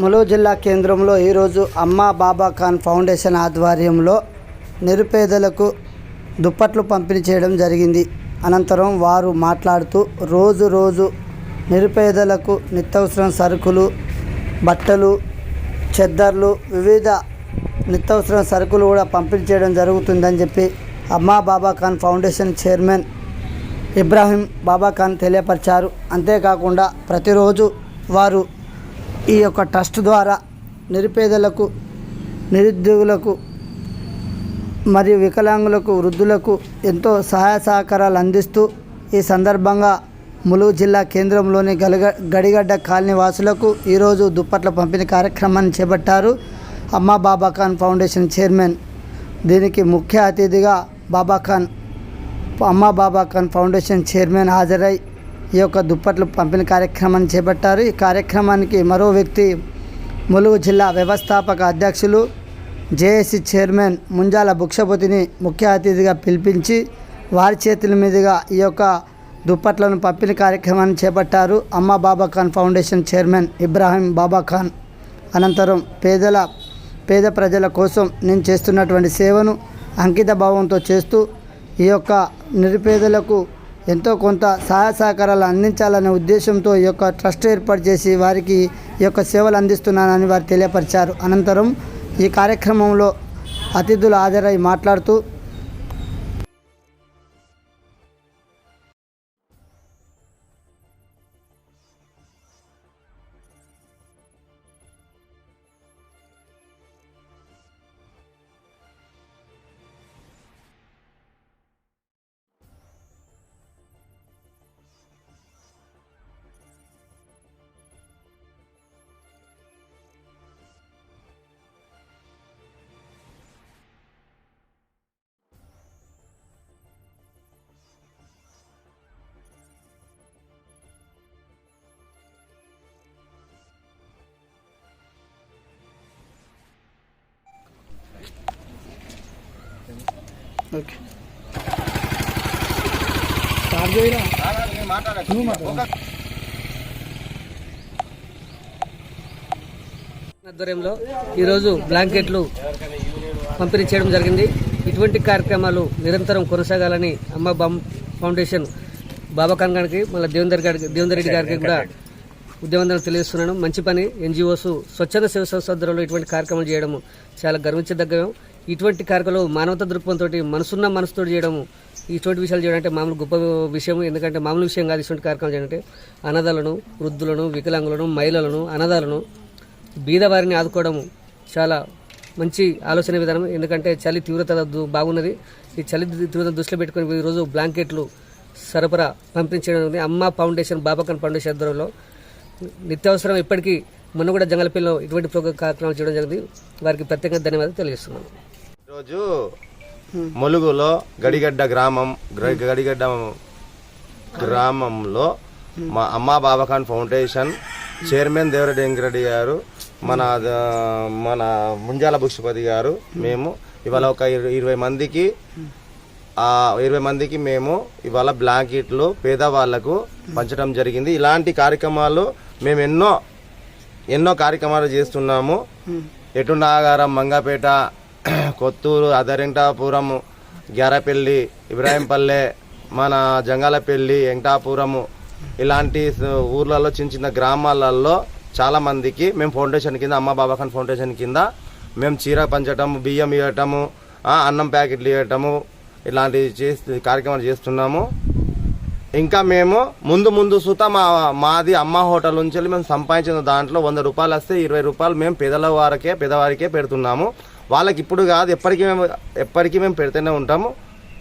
ములుగు జిల్లా కేంద్రంలో ఈరోజు అమ్మా బాబా ఖాన్ ఫౌండేషన్ ఆధ్వర్యంలో నిరుపేదలకు దుప్పట్లు పంపిణీ చేయడం జరిగింది. అనంతరం వారు మాట్లాడుతూ రోజు రోజు నిరుపేదలకు నిత్యవసరం సరుకులు బట్టలు చెద్దర్లు వివిధ నిత్యవసరం సరుకులు కూడా పంపిణీ చేయడం జరుగుతుందని చెప్పి అమ్మా బాబా ఖాన్ ఫౌండేషన్ చైర్మన్ ఇబ్రాహీం బాబా ఖాన్ తెలియపరిచారు. అంతేకాకుండా ప్రతిరోజు వారు ఈ యొక్క ట్రస్ట్ ద్వారా నిరుపేదలకు నిరుద్యోగులకు మరియు వికలాంగులకు వృద్ధులకు ఎంతో సహాయ సహకారాలు అందిస్తూ ఈ సందర్భంగా ములుగు జిల్లా కేంద్రంలోని గలగ గడిగడ్డ కాలనీ వాసులకు ఈరోజు దుప్పట్ల పంపిణీ కార్యక్రమాన్ని చేపట్టారు అమ్మా బాబా ఖాన్ ఫౌండేషన్ చైర్మన్. దీనికి ముఖ్య అతిథిగా బాబా ఖాన్ అమ్మా బాబా ఖాన్ ఫౌండేషన్ చైర్మన్ హాజరై ఈ యొక్క దుప్పట్లు పంపిణీ కార్యక్రమాన్ని చేపట్టారు. ఈ కార్యక్రమానికి మరో వ్యక్తి ములుగు జిల్లా వ్యవస్థాపక అధ్యక్షులు జేఏసీ చైర్మన్ ముంజాల భుక్షపతిని ముఖ్య అతిథిగా పిలిపించి వారి చేతుల మీదుగా ఈ యొక్క దుప్పట్లను పంపిణీ కార్యక్రమాన్ని చేపట్టారు. Amma Baba Khan foundation chairman Ibrahim Baba Khan. అనంతరం పేదల పేద ప్రజల కోసం నేను చేస్తున్నటువంటి సేవను అంకిత భావంతో చేస్తూ ఈ యొక్క నిరుపేదలకు ఎంతో కొంత సహాయ సహకారాలు అందించాలనే ఉద్దేశంతో ఈ యొక్క ట్రస్ట్ ఏర్పాటు చేసి వారికి ఈ యొక్క సేవలు అందిస్తున్నానని వారు తెలియపరిచారు. అనంతరం ఈ కార్యక్రమంలో అతిథులు హాజరై మాట్లాడుతూ ఓకే. ఆధ్వర్యంలో ఈరోజు బ్లాంకెట్లు పంపిణీ చేయడం జరిగింది. ఇటువంటి కార్యక్రమాలు నిరంతరం కొనసాగాలని అమ్మ బామ్ ఫౌండేషన్ బాబాఖాన్ గారికి మళ్ళీ దేవేందర్ గారికి దేవేందర్ రెడ్డి గారికి కూడా ఉద్యమందరం తెలియజేస్తున్నాను. మంచి పని. ఎన్జిఓస్ స్వచ్ఛంద సేవ సంస్థ ఇటువంటి కార్యక్రమాలు చేయడం చాలా గర్వించదగ్గం ఇటువంటి కార్యక్రమాలు మానవతా దృక్పథంతో మనసున్న మనసుతో చేయడం ఇటువంటి విషయాలు చేయడం అంటే మామూలు గొప్ప విషయం ఎందుకంటే మామూలు విషయం కాదు ఇటువంటి కార్యక్రమాలు చేయాలంటే అనాథాలను వృద్ధులను వికలాంగులను మహిళలను అనాథాలను బీదవారిని ఆదుకోవడం చాలా మంచి ఆలోచన విధానం. ఎందుకంటే చలి తీవ్రత బాగున్నది. ఈ చలి తీవ్రత దృష్టిలో పెట్టుకుని ఈరోజు బ్లాంకెట్లు సరఫరా పంపించడం అమ్మ ఫౌండేషన్ బాబాకన్ ఫౌండేషన్ ఆధ్వర్యంలో. నిత్యావసరం ఇప్పటికీ మొన్న కూడా జంగలపల్లిలో ఇటువంటి ప్రోగ్రాం కార్యక్రమాలు చేయడం జరిగింది. వారికి ప్రత్యేకంగా ధన్యవాదాలు తెలియజేస్తున్నాను. ఈరోజు ములుగులో గడిగడ్డ గ్రామం గ్ర- గడిగడ్డ గ్రామంలో మా అమ్మా బాబాఖాన్ ఫౌండేషన్ చైర్మన్ దేవరెడ్డి వెంకరెడ్డి గారు మన మన ముంజాల భుక్షపతి గారు మేము ఇవాళ ఒక ఇర- ఇరవై మందికి ఆ ఇరవై మందికి మేము ఇవాళ బ్లాంకెట్లు పేదవాళ్ళకు పంచడం జరిగింది. ఇలాంటి కార్యక్రమాలు మేము ఎన్నో ఎన్నో కార్యక్రమాలు చేస్తున్నాము. ఎటు నాగారం మంగపేట కొత్తూరు అదరింటాపురము గ్యారపల్లి ఇబ్రాహీంపల్లె మన జంగాలపల్లి ఎంటాపురము ఇలాంటి ఊర్లలో చిన్న చిన్న గ్రామాలలో చాలామందికి మేము ఫౌండేషన్ కింద అమ్మ బాబాఖాన్ ఫౌండేషన్ కింద మేము చీర పంచటము బియ్యం ఇవ్వటము అన్నం ప్యాకెట్లు ఇవ్వటము ఇలాంటివి చేసి కార్యక్రమాలు చేస్తున్నాము. ఇంకా మేము ముందు ముందు సుత మా మాది అమ్మ హోటల్ నుంచి వెళ్ళి మేము సంపాదించిన దాంట్లో వంద రూపాయలు వస్తే ఇరవై రూపాయలు మేము పేదల వారికే పేదవారికే పెడుతున్నాము. వాళ్ళకి ఇప్పుడు కాదు ఎప్పటికీ మేము ఎప్పటికీ మేము పెడుతూనే ఉంటాము.